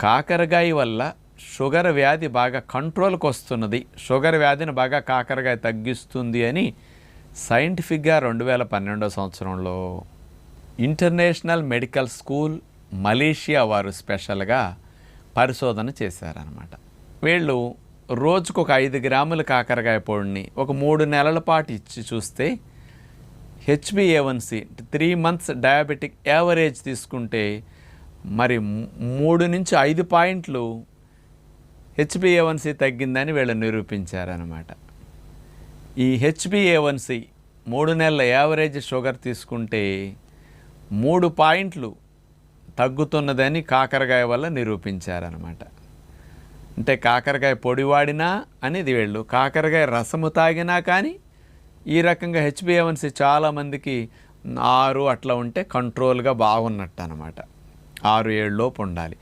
కాకరకాయ వల్ల షుగర్ వ్యాధి బాగా కంట్రోల్కి వస్తున్నది షుగర్ వ్యాధిని బాగా కాకరకాయ తగ్గిస్తుంది అని సైంటిఫిక్గా రెండు వేల పన్నెండో సంవత్సరంలో ఇంటర్నేషనల్ మెడికల్ స్కూల్ మలేషియా వారు స్పెషల్గా పరిశోధన చేశారనమాట వీళ్ళు రోజుకు ఒక ఐదు గ్రాముల కాకరకాయ పొడిని ఒక మూడు నెలల పాటు ఇచ్చి చూస్తే హెచ్బిఏవన్సీ త్రీ మంత్స్ డయాబెటిక్ యావరేజ్ తీసుకుంటే మరి మూడు నుంచి ఐదు పాయింట్లు హెచ్బిఏవన్సి తగ్గిందని వీళ్ళు నిరూపించారనమాట ఈ హెచ్బిఏవన్సి మూడు నెలల యావరేజ్ షుగర్ తీసుకుంటే మూడు పాయింట్లు తగ్గుతున్నదని కాకరకాయ వల్ల నిరూపించారనమాట అంటే కాకరకాయ పొడి వాడినా అనేది వీళ్ళు కాకరకాయ రసము తాగినా కానీ ఈ రకంగా హెచ్బిఏవన్సి చాలామందికి ఆరు అట్లా ఉంటే కంట్రోల్గా బాగున్నట్టు అనమాట ఆరు ఏళ్ళలోపు ఉండాలి.